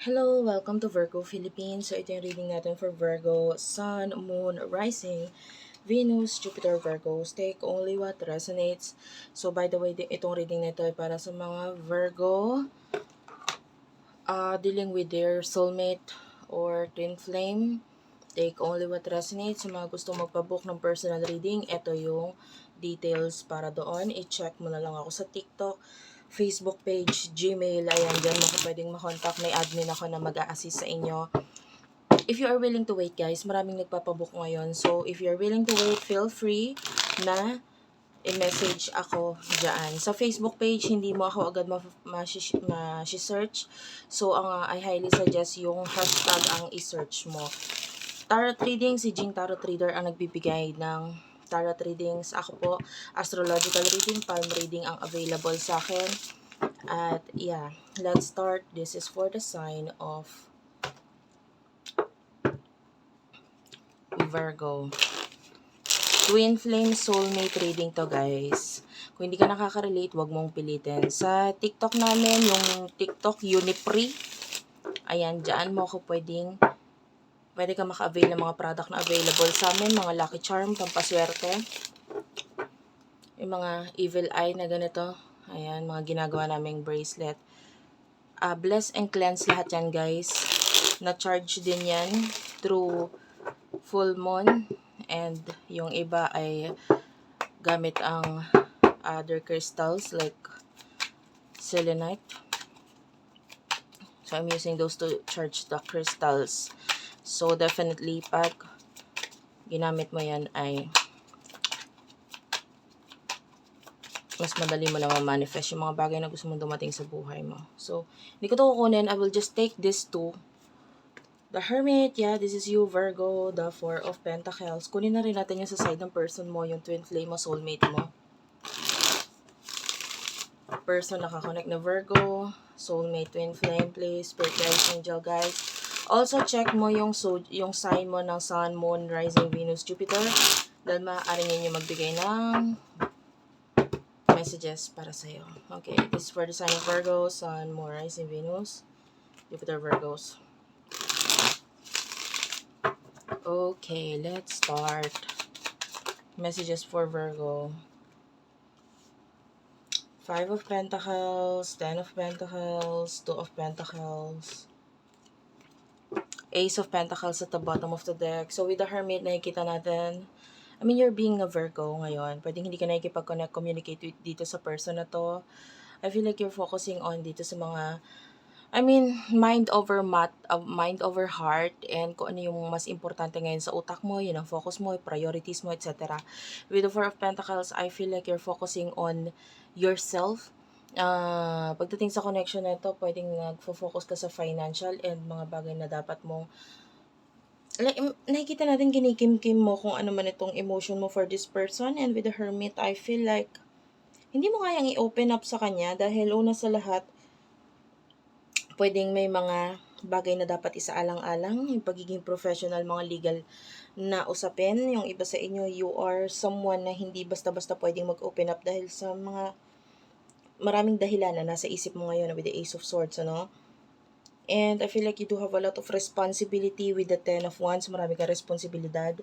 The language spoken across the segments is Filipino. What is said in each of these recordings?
Hello, welcome to Virgo Philippines. So ito yung reading natin for Virgo, Sun, Moon, Rising, Venus, Jupiter, Virgos. Take only what resonates. So by the way, itong reading na ito ay para sa mga Virgo uh, dealing with their soulmate or twin flame. Take only what resonates. Sa mga gusto magpabook ng personal reading, ito yung details para doon. I-check mo na lang ako sa TikTok, Facebook page, Gmail, ayan, dyan mo pwedeng makontak. May admin ako na mag assist sa inyo. If you are willing to wait, guys, maraming nagpapabook ngayon. So, if you're willing to wait, feel free na i-message ako dyan. Sa Facebook page, hindi mo ako agad ma-search. So, ang uh, I highly suggest yung hashtag ang i-search mo. Tarot reading, si Jing Tarot Reader ang nagbibigay ng tarot readings. Ako po, astrological reading, palm reading ang available sa akin. At yeah, let's start. This is for the sign of Virgo. Twin flame soulmate reading to guys. Kung hindi ka nakaka-relate, wag mong pilitin. Sa TikTok namin, yung TikTok Unipre, ayan, dyan mo ako pwedeng pwede ka maka-avail ng mga product na available sa amin, mga Lucky Charm, pampaswerte. Yung mga evil eye na ganito. Ayan, mga ginagawa naming bracelet. Uh, bless and cleanse lahat yan, guys. Na-charge din yan through full moon. And yung iba ay gamit ang other crystals like selenite. So, I'm using those to charge the crystals. So, definitely, pag ginamit mo yan ay mas madali mo na ma-manifest yung mga bagay na gusto mong dumating sa buhay mo. So, hindi ko to kukunin. I will just take this two. The Hermit, yeah, this is you, Virgo. The Four of Pentacles. Kunin na rin natin yung sa side ng person mo, yung twin flame mo, soulmate mo. Person nakakonect na Virgo, soulmate, twin flame, please, spirit guides, angel guys. Also, check mo yung, so, yung sign mo ng Sun, Moon, Rising, Venus, Jupiter. Dahil maaari ninyo magbigay ng messages para sa'yo. Okay, this is for the sign of Virgo, Sun, Moon, Rising, Venus, Jupiter, Virgos. Okay, let's start. Messages for Virgo. Five of Pentacles, Ten of Pentacles, Two of Pentacles, Ace of Pentacles at the bottom of the deck. So, with the Hermit, nakikita natin, I mean, you're being a Virgo ngayon. Pwedeng hindi ka nakikipag-connect, communicate dito sa person na to. I feel like you're focusing on dito sa mga, I mean, mind over mat, uh, mind over heart, and kung ano yung mas importante ngayon sa utak mo, yun ang focus mo, priorities mo, etc. With the Four of Pentacles, I feel like you're focusing on yourself, uh, pagdating sa connection na ito, pwedeng nagfo-focus ka sa financial and mga bagay na dapat mong like, nakikita natin kinikim-kim mo kung ano man itong emotion mo for this person and with the hermit, I feel like hindi mo kayang i-open up sa kanya dahil una sa lahat, pwedeng may mga bagay na dapat isaalang-alang, yung pagiging professional, mga legal na usapin. Yung iba sa inyo, you are someone na hindi basta-basta pwedeng mag-open up dahil sa mga maraming dahilan na nasa isip mo ngayon with the Ace of Swords, ano? And I feel like you do have a lot of responsibility with the Ten of Wands. Marami kang responsibilidad.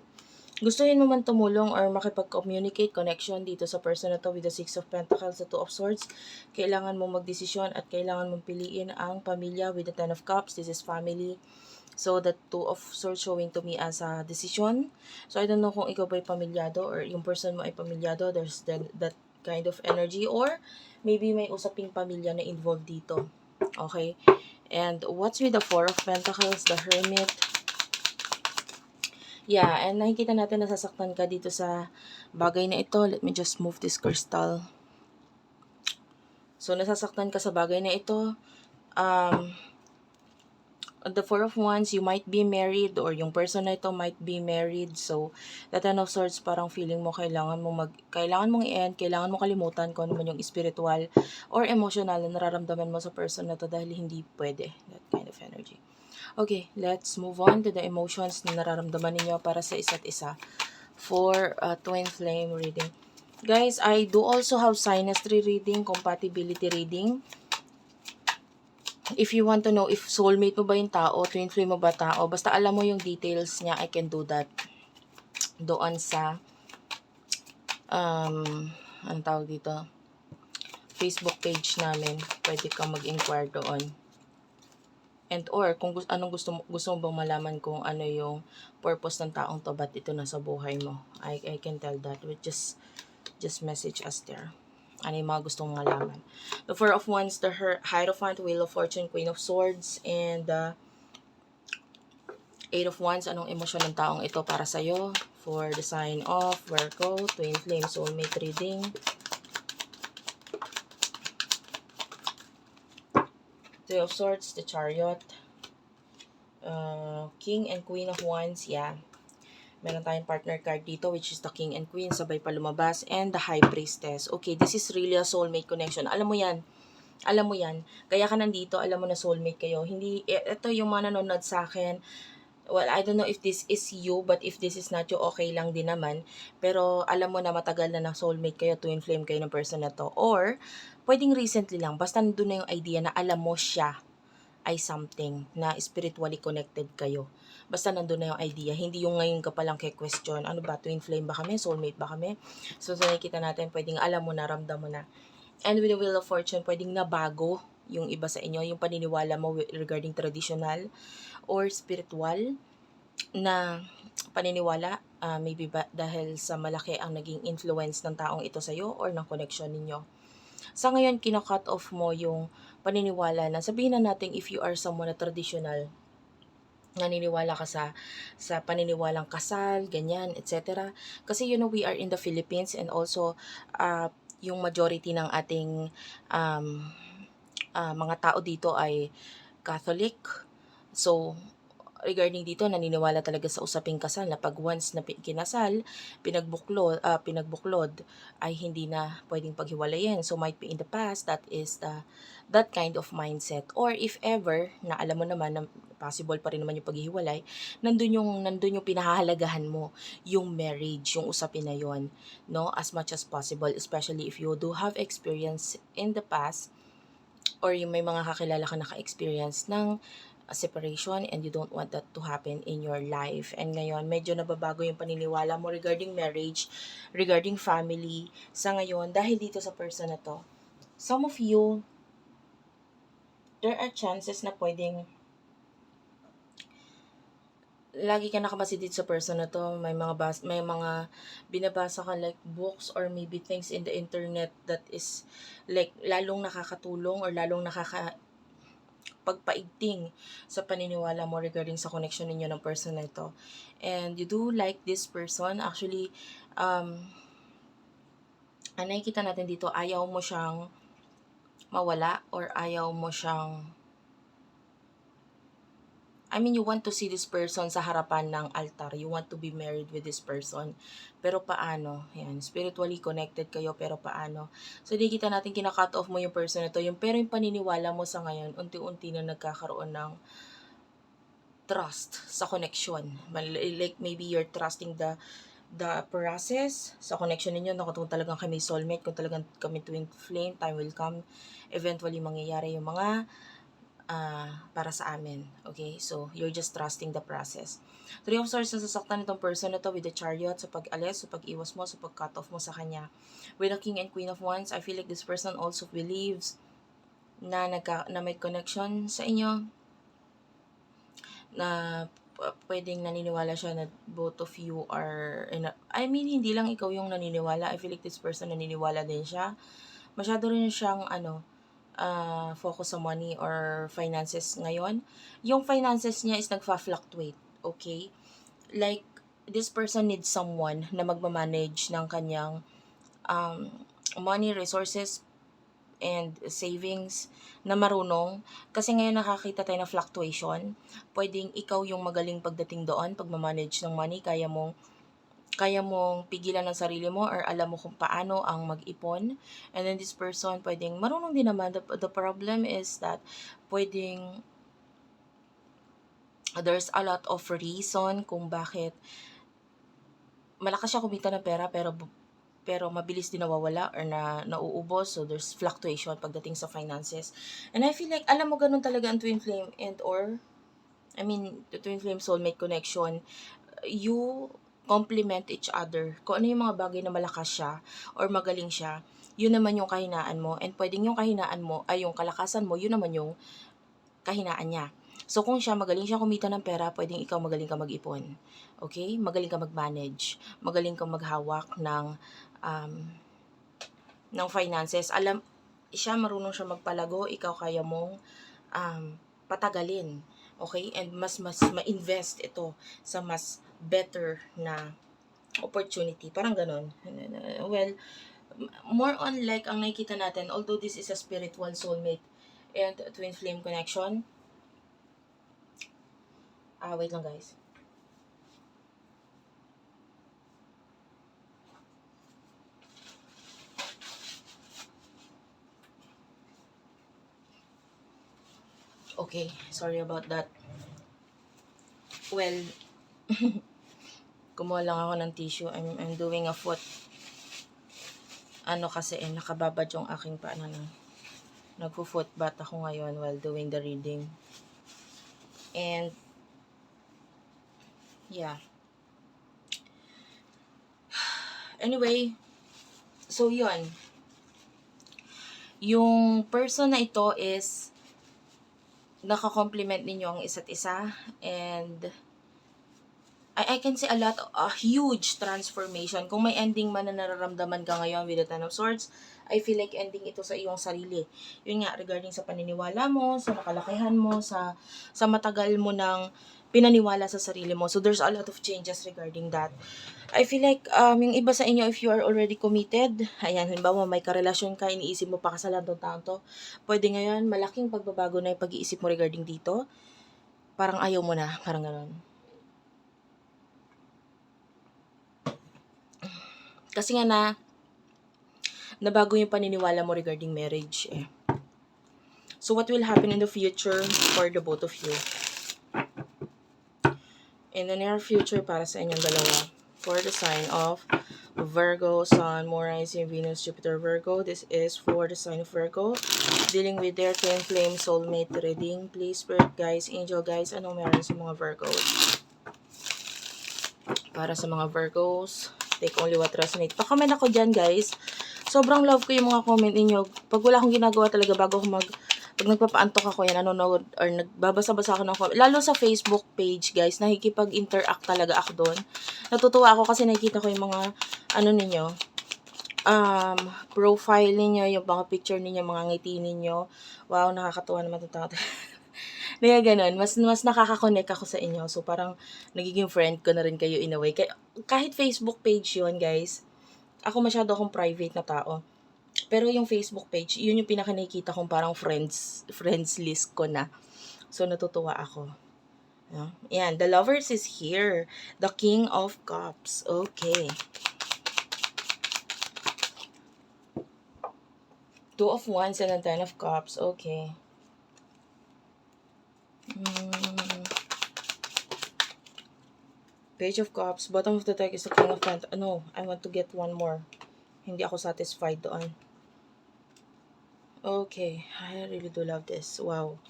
Gustuhin mo man tumulong or makipag-communicate, connection dito sa person na to with the Six of Pentacles, the Two of Swords. Kailangan mo magdesisyon at kailangan mong piliin ang pamilya with the Ten of Cups. This is family. So, the Two of Swords showing to me as a decision. So, I don't know kung ikaw ba ay pamilyado or yung person mo ay pamilyado. There's that, that kind of energy or maybe may usaping pamilya na involved dito. Okay? And what's with the Four of Pentacles, the Hermit? Yeah, and nakikita natin nasasaktan ka dito sa bagay na ito. Let me just move this crystal. So, nasasaktan ka sa bagay na ito. Um, the Four of Wands, you might be married or yung person na ito might be married. So, the Ten of Swords, parang feeling mo kailangan mo mag, kailangan mong i-end, kailangan mo kalimutan kung ano yung spiritual or emotional na nararamdaman mo sa person na to dahil hindi pwede. That kind of energy. Okay, let's move on to the emotions na nararamdaman ninyo para sa isa't isa for uh, twin flame reading. Guys, I do also have synastry reading, compatibility reading if you want to know if soulmate mo ba yung tao, twin flame mo ba tao, basta alam mo yung details niya, I can do that doon sa um, anong tawag dito? Facebook page namin. Pwede kang mag-inquire doon. And or, kung gusto, anong gusto gusto mo bang malaman kung ano yung purpose ng taong to, ba't ito nasa buhay mo. I, I can tell that. With just, just message us there. Ano yung mga gusto mong malaman. The Four of Wands, the Her- Hierophant, Wheel of Fortune, Queen of Swords, and the Eight of Wands, anong emosyon ng taong ito para sa'yo? For the sign of Virgo, Twin Flame, Soulmate Reading. Two of Swords, the Chariot. Uh, King and Queen of Wands, yeah. Meron tayong partner card dito, which is the King and Queen, sabay pa lumabas. And the High Priestess. Okay, this is really a soulmate connection. Alam mo yan, alam mo yan, kaya ka nandito, alam mo na soulmate kayo. Hindi, e- ito yung mga nanonood sa akin, well, I don't know if this is you, but if this is not you, okay lang din naman. Pero alam mo na matagal na na soulmate kayo, twin flame kayo ng person na to. Or, pwedeng recently lang, basta nandun na yung idea na alam mo siya ay something na spiritually connected kayo. Basta nandun na yung idea. Hindi yung ngayon ka palang question, ano ba, twin flame ba kami, soulmate ba kami? So, so nakikita natin, pwedeng alam mo na, ramdam mo na. And with the Wheel of Fortune, pwedeng nabago yung iba sa inyo, yung paniniwala mo regarding traditional or spiritual na paniniwala, ah, maybe ba dahil sa malaki ang naging influence ng taong ito sa'yo or ng connection ninyo. Sa ngayon, kina-cut off mo yung paniniwala na sabihin na natin if you are someone na traditional, naniniwala ka sa sa paniniwalang kasal, ganyan, etc. Kasi you know we are in the Philippines and also uh, yung majority ng ating um, ah, mga tao dito ay Catholic. So, regarding dito, naniniwala talaga sa usaping kasal na pag once na kinasal, pinagbuklod, ah, pinagbuklod ay hindi na pwedeng paghiwalayin. So, might be in the past, that is the that kind of mindset. Or if ever, na alam mo naman na possible pa rin naman yung paghihiwalay, nandun yung, nandun yung pinahahalagahan mo, yung marriage, yung usapin na yon no? As much as possible, especially if you do have experience in the past, or yung may mga kakilala ka naka-experience ng uh, separation and you don't want that to happen in your life. And ngayon, medyo nababago yung paniniwala mo regarding marriage, regarding family, sa ngayon, dahil dito sa person na to. Some of you, there are chances na pwedeng lagi ka nakabase dito sa person na to, may mga bas, may mga binabasa ka like books or maybe things in the internet that is like lalong nakakatulong or lalong nakaka pagpaigting sa paniniwala mo regarding sa connection ninyo ng person na ito. And you do like this person, actually, um, ang nakikita natin dito, ayaw mo siyang mawala or ayaw mo siyang I mean, you want to see this person sa harapan ng altar. You want to be married with this person. Pero paano? Yan, spiritually connected kayo, pero paano? So, di kita natin kina-cut off mo yung person na to. Yung, pero yung paniniwala mo sa ngayon, unti-unti na nagkakaroon ng trust sa connection. Like, maybe you're trusting the the process sa connection ninyo na kung talagang kami soulmate, kung talagang kami twin flame, time will come. Eventually, mangyayari yung mga ah, para sa amin. Okay? So, you're just trusting the process. Three of Swords, nasasaktan itong person na to with the chariot sa pag-alis, sa pag-iwas mo, sa pag-cut off mo sa kanya. With the King and Queen of Wands, I feel like this person also believes na, nagka, na may connection sa inyo, na pwedeng naniniwala siya na both of you are, in a- I mean, hindi lang ikaw yung naniniwala. I feel like this person naniniwala din siya. Masyado rin siyang, ano, uh, focus sa money or finances ngayon, yung finances niya is nagfa-fluctuate, okay? Like, this person needs someone na magmamanage ng kanyang um, money, resources, and savings na marunong. Kasi ngayon nakakita tayo ng fluctuation. Pwedeng ikaw yung magaling pagdating doon, pagmamanage ng money, kaya mong kaya mong pigilan ng sarili mo or alam mo kung paano ang mag-ipon. And then this person, pwedeng marunong din naman. The, the problem is that pwedeng there's a lot of reason kung bakit malakas siya kumita ng pera pero pero mabilis din nawawala or na nauubos. So, there's fluctuation pagdating sa finances. And I feel like, alam mo, ganun talaga ang twin flame and or, I mean, the twin flame soulmate connection. You complement each other. Kung ano yung mga bagay na malakas siya or magaling siya, yun naman yung kahinaan mo. And pwedeng yung kahinaan mo ay yung kalakasan mo, yun naman yung kahinaan niya. So, kung siya magaling siya kumita ng pera, pwedeng ikaw magaling ka mag-ipon. Okay? Magaling ka mag-manage. Magaling ka maghawak ng um, ng finances. Alam, siya marunong siya magpalago, ikaw kaya mong um, patagalin. Okay? And mas mas ma-invest ito sa mas better na opportunity. Parang ganun. Well, more on like ang nakikita natin, although this is a spiritual soulmate and twin flame connection, Ah, wait lang guys. Okay, sorry about that. Well, kumuha lang ako ng tissue. I'm, I'm doing a foot. Ano kasi eh, nakababad yung aking paano na. Nagpo-foot bath ako ngayon while doing the reading. And Yeah. Anyway, so yun. Yung person na ito is nakakompliment ninyo ang isa't isa and I, I can see a lot, a huge transformation. Kung may ending man na nararamdaman ka ngayon with the Ten of Swords, I feel like ending ito sa iyong sarili. Yun nga, regarding sa paniniwala mo, sa nakalakihan mo, sa, sa matagal mo ng pinaniwala sa sarili mo. So, there's a lot of changes regarding that. I feel like, um, yung iba sa inyo, if you are already committed, ayan, halimbawa may karelasyon ka, iniisip mo pakasalan tong taon to, pwede ngayon, malaking pagbabago na yung pag-iisip mo regarding dito. Parang ayaw mo na, parang ganun. Kasi nga na, nabago yung paniniwala mo regarding marriage eh. So, what will happen in the future for the both of you? in the near future para sa inyong dalawa for the sign of Virgo, Sun, Moon, Rising, Venus, Jupiter, Virgo. This is for the sign of Virgo. Dealing with their twin flame soulmate reading. Please, Spirit guys, Angel guys, anong meron sa mga Virgos? Para sa mga Virgos, take only what resonates. Pa-comment ako dyan, guys. Sobrang love ko yung mga comment ninyo. Pag wala akong ginagawa talaga bago ako mag pag nagpapaantok ako yan, nanonood or nagbabasa-basa ako ng comment. Lalo sa Facebook page, guys, nakikipag-interact talaga ako doon. Natutuwa ako kasi nakikita ko yung mga, ano ninyo, um, profile ninyo, yung mga picture ninyo, mga ngiti ninyo. Wow, nakakatuwa naman tao. Kaya ganun, mas, mas nakaka-connect ako sa inyo. So, parang nagiging friend ko na rin kayo in a way. Kaya, kahit Facebook page yun, guys, ako masyado akong private na tao. Pero yung Facebook page, yun yung pinaka nakikita kong parang friends, friends list ko na. So, natutuwa ako. Yeah. Yan, the lovers is here. The king of cups. Okay. Two of wands and a ten of cups. Okay. Page of cups. Bottom of the deck is the king of pentacles. No, I want to get one more. Hindi ako satisfied doon. Okay, I really do love this. Wow.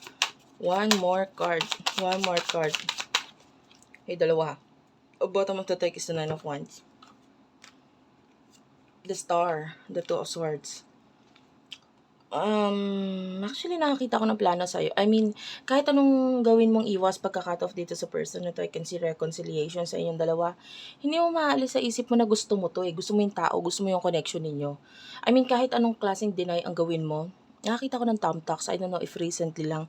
One more card. One more card. Hey, dalawa. O bottom of the deck is the Nine of Wands. The Star. The Two of Swords. Um, actually, nakakita ko ng plano sa'yo. I mean, kahit anong gawin mong iwas pagka-cut off dito sa person na to, I can see reconciliation sa inyong dalawa. Hindi mo maalis sa isip mo na gusto mo to eh. Gusto mo yung tao, gusto mo yung connection ninyo. I mean, kahit anong klaseng deny ang gawin mo, nakakita ko ng thumbtacks. I don't know if recently lang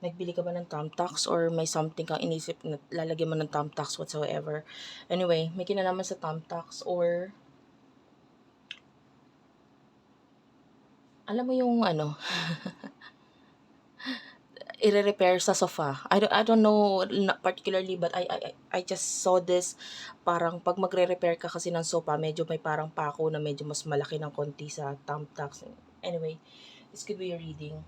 nagbili ka ba ng thumbtacks or may something kang inisip na lalagyan mo ng thumbtacks whatsoever. Anyway, may kinalaman sa thumbtacks or alam mo yung ano, ire-repair sa sofa. I don't, I don't know not particularly but I, I I just saw this parang pag magre-repair ka kasi ng sofa, medyo may parang pako na medyo mas malaki ng konti sa thumbtacks. Anyway, this could be a reading.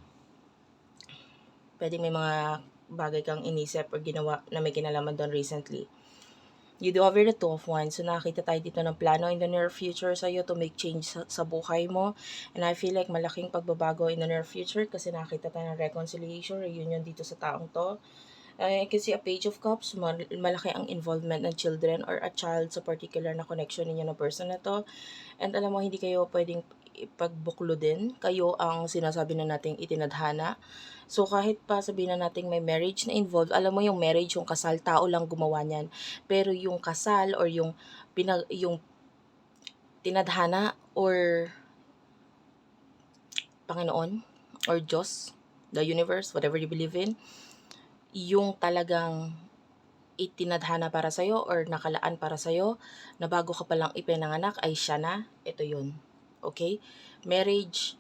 Pwede may mga bagay kang inisip or ginawa na may kinalaman doon recently. You do here the two of wands. So nakita tayo dito ng plano in the near future sa'yo to make change sa, sa buhay mo. And I feel like malaking pagbabago in the near future kasi nakita tayo ng reconciliation, reunion dito sa taong to. I can see a page of cups, mal- malaki ang involvement ng children or a child sa particular na connection ninyo na person na to. And alam mo, hindi kayo pwedeng ipagbuklo din. Kayo ang sinasabi na nating itinadhana. So kahit pa sabihin na nating may marriage na involved, alam mo yung marriage, yung kasal, tao lang gumawa niyan. Pero yung kasal or yung pinag yung tinadhana or Panginoon or Diyos, the universe, whatever you believe in, yung talagang itinadhana para sa'yo or nakalaan para sa'yo na bago ka palang ipinanganak ay siya na, ito yun. Okay? Marriage,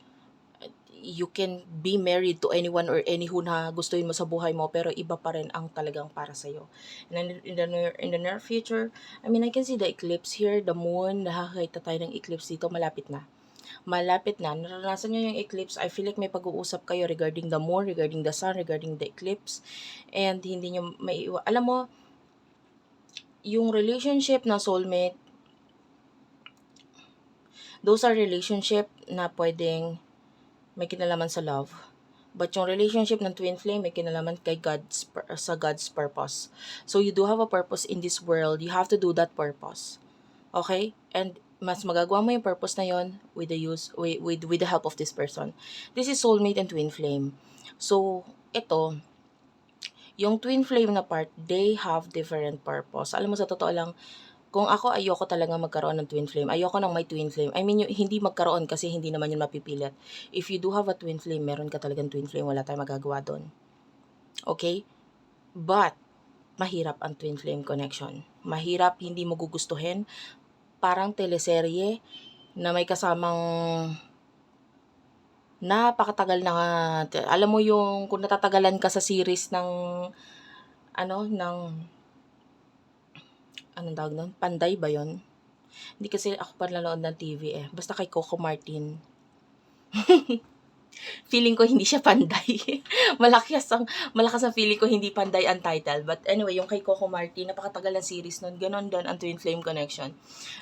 you can be married to anyone or any who na gustuin mo sa buhay mo pero iba pa rin ang talagang para sa iyo. And in the near, in the near future, I mean I can see the eclipse here, the moon, nakakita tayo ng eclipse dito, malapit na. Malapit na. Naranasan niyo yung eclipse. I feel like may pag-uusap kayo regarding the moon, regarding the sun, regarding the eclipse. And hindi niyo may alam mo yung relationship na soulmate those are relationship na pwedeng may kinalaman sa love. But yung relationship ng twin flame may kinalaman kay God's sa God's purpose. So you do have a purpose in this world. You have to do that purpose. Okay? And mas magagawa mo yung purpose na yon with the use with, with with the help of this person. This is soulmate and twin flame. So ito yung twin flame na part, they have different purpose. Alam mo sa totoo lang, kung ako ayoko talaga magkaroon ng twin flame. Ayoko nang may twin flame. I mean, yung, hindi magkaroon kasi hindi naman yun mapipilit. If you do have a twin flame, meron ka talagang twin flame. Wala tayong magagawa doon. Okay? But, mahirap ang twin flame connection. Mahirap, hindi mo gugustuhin. Parang teleserye na may kasamang napakatagal na alam mo yung kung natatagalan ka sa series ng ano ng anong tawag nun? Panday ba yon? Hindi kasi ako pa nanonood ng TV eh. Basta kay Coco Martin. feeling ko hindi siya panday. malakas ang malakas ang feeling ko hindi panday ang title. But anyway, yung kay Coco Martin, napakatagal ng series nun. Ganon din ang Twin Flame Connection.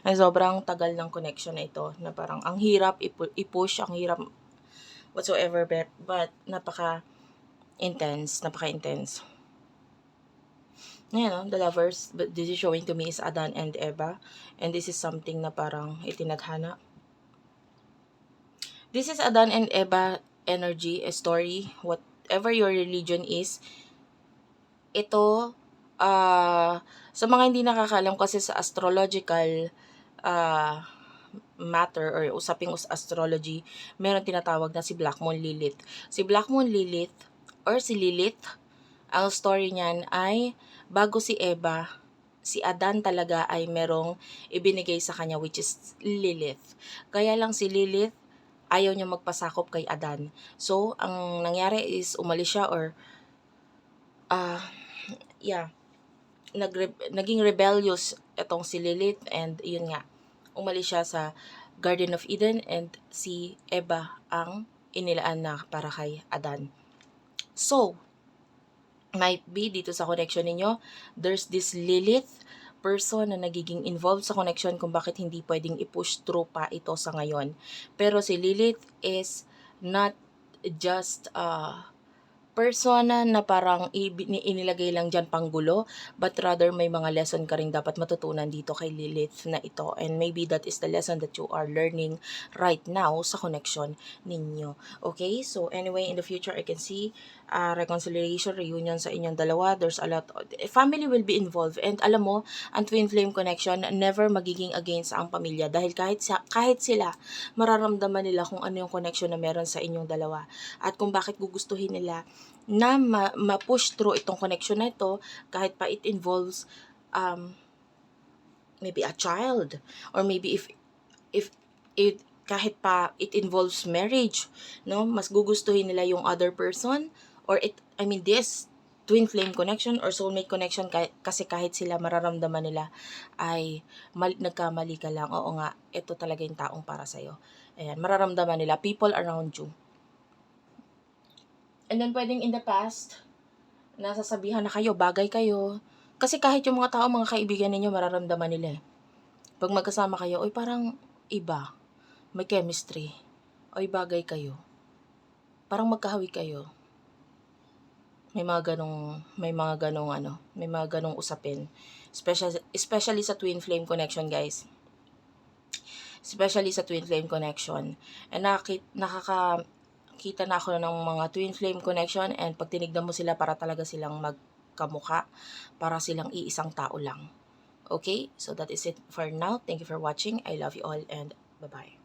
Ang sobrang tagal ng connection na ito. Na parang ang hirap ipu- i-push, ang hirap whatsoever. But, but napaka intense, napaka intense. Ngayon, no, the lovers, but this is showing to me is Adan and Eva. And this is something na parang itinadhana. This is Adan and Eva energy, a story, whatever your religion is. Ito, uh, sa mga hindi nakakalam kasi sa astrological uh, matter or usaping us astrology, meron tinatawag na si Black Moon Lilith. Si Black Moon Lilith or si Lilith, ang story niyan ay bago si Eva, si Adan talaga ay merong ibinigay sa kanya which is Lilith. Kaya lang si Lilith ayaw niya magpasakop kay Adan. So, ang nangyari is umalis siya or uh, yeah, nag naging rebellious itong si Lilith and yun nga, umalis siya sa Garden of Eden and si Eva ang inilaan na para kay Adan. So, might be dito sa connection ninyo, there's this Lilith person na nagiging involved sa connection kung bakit hindi pwedeng i-push through pa ito sa ngayon. Pero si Lilith is not just uh, persona na parang inilagay lang dyan panggulo, but rather may mga lesson ka rin dapat matutunan dito kay Lilith na ito. And maybe that is the lesson that you are learning right now sa connection ninyo. Okay? So anyway, in the future, I can see uh, reconciliation, reunion sa inyong dalawa. There's a lot, family will be involved. And alam mo, ang twin flame connection, never magiging against ang pamilya. Dahil kahit, sa, kahit sila, mararamdaman nila kung ano yung connection na meron sa inyong dalawa. At kung bakit gugustuhin nila na ma- ma-push through itong connection na ito kahit pa it involves um, maybe a child or maybe if if it kahit pa it involves marriage no? Mas gugustuhin nila yung other person or it I mean this twin flame connection or soulmate connection kasi kahit sila mararamdaman nila ay mal, nagkamali ka lang. Oo nga ito talaga yung taong para sa iyo ayan mararamdaman nila. People around you And then pwedeng in the past, nasasabihan na kayo, bagay kayo, kasi kahit yung mga tao, mga kaibigan ninyo, mararamdaman nila eh. Pag magkasama kayo, oy parang iba. May chemistry. Oy bagay kayo. Parang magkahawi kayo. May mga ganong, may mga ganong ano, may mga ganong usapin. Especially, especially sa twin flame connection, guys. Especially sa twin flame connection. And nakakit, nakakakita na ako ng mga twin flame connection and pag tinignan mo sila para talaga silang magkamuka, para silang iisang tao lang. Okay? So that is it for now. Thank you for watching. I love you all and bye-bye.